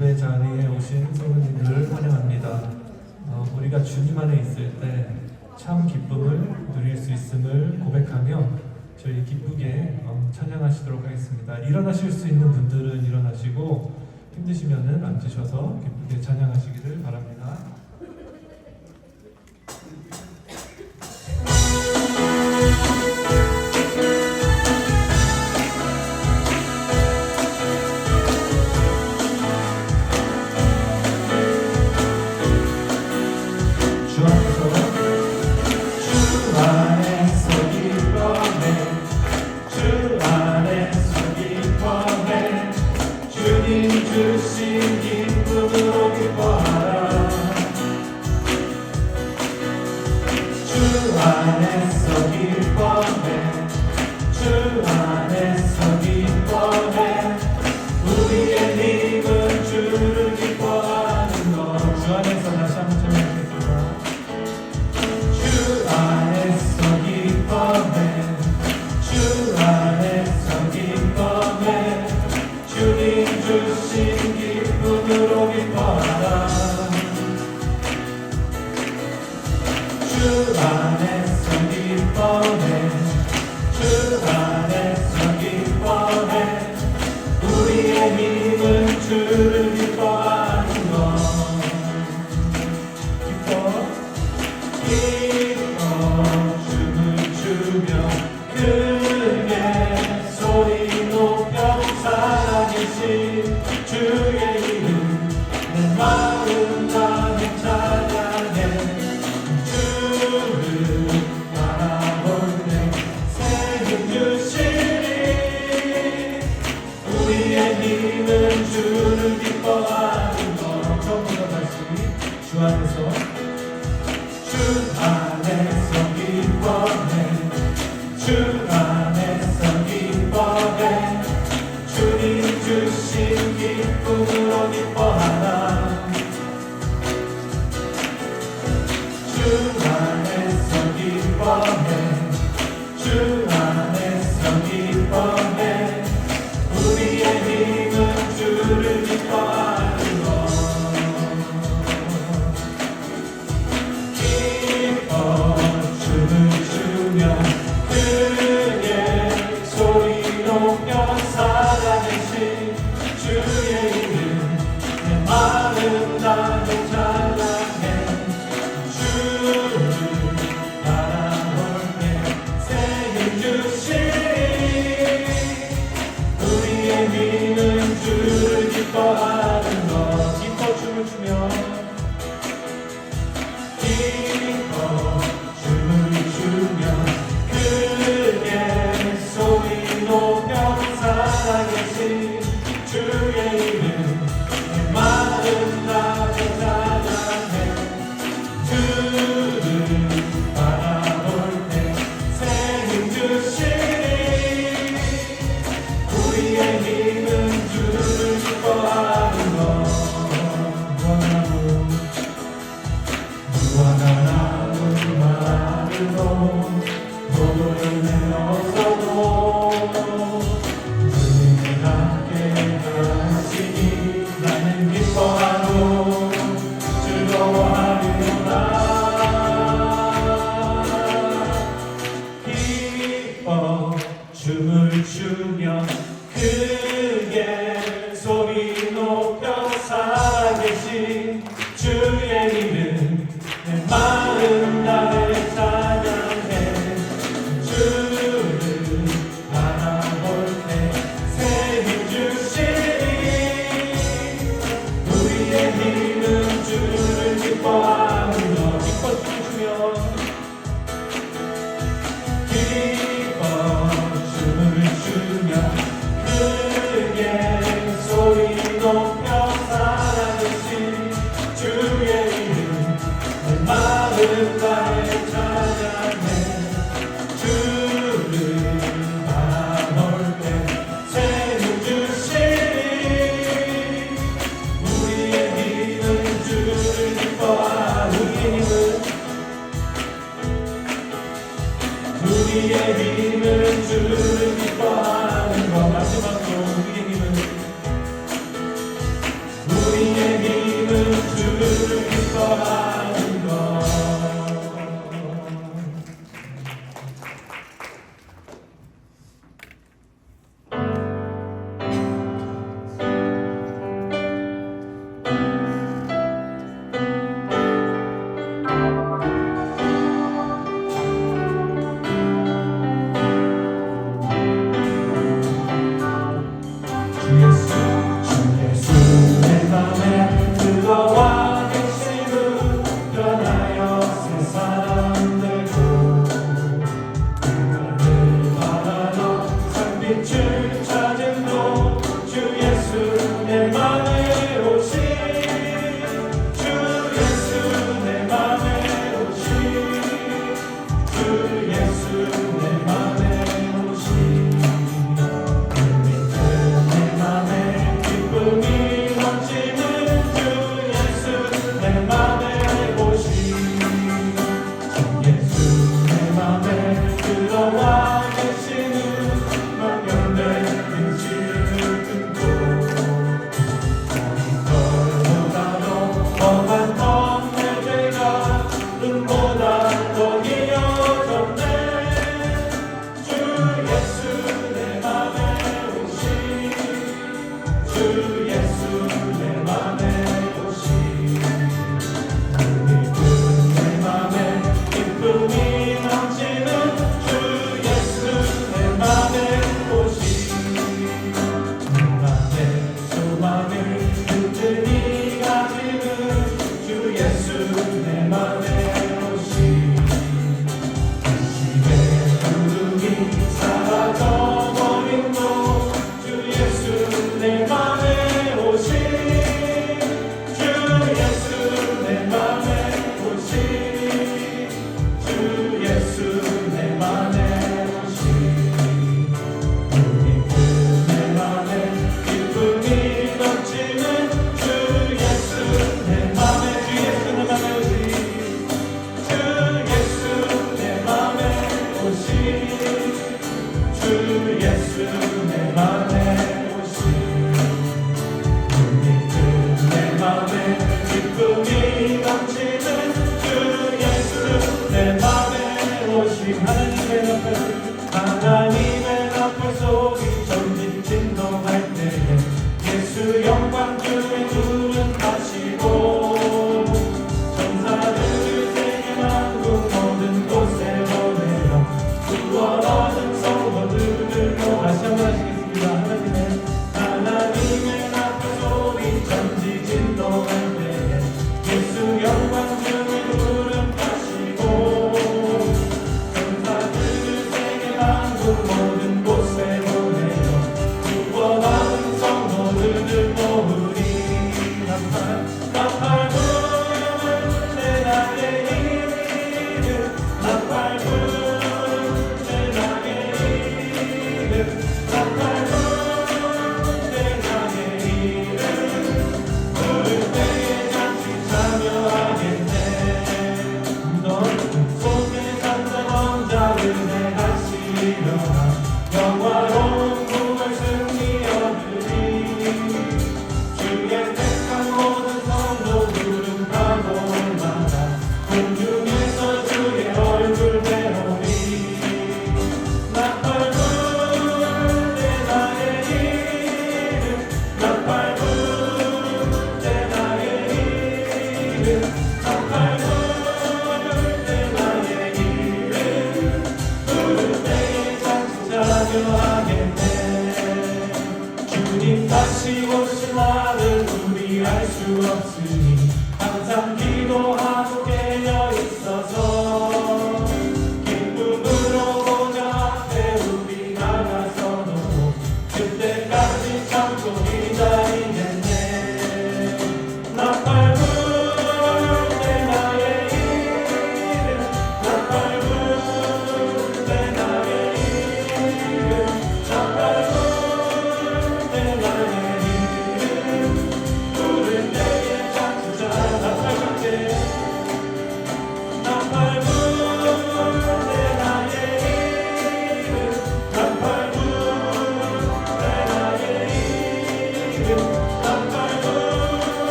예배 자리에 오신 성도님들을 환영합니다. 어, 우리가 주님 안에 있을 때 참 기쁨을 누릴 수 있음을 고백하며 저희 기쁘게 어, 찬양하시도록 하겠습니다. 일어나실 수 있는 분들은 일어나시고 힘드시면은 앉으셔서 기쁘게 찬양하시기를 바랍니다. 春去秋来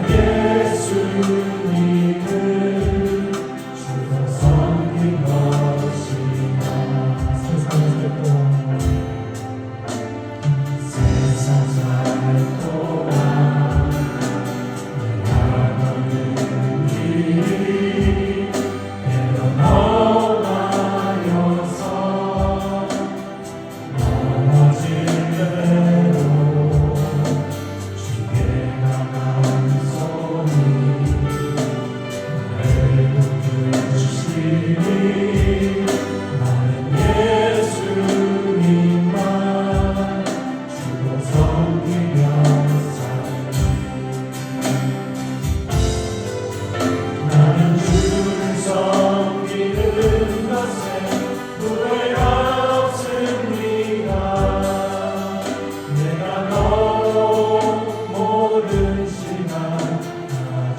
again.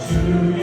다주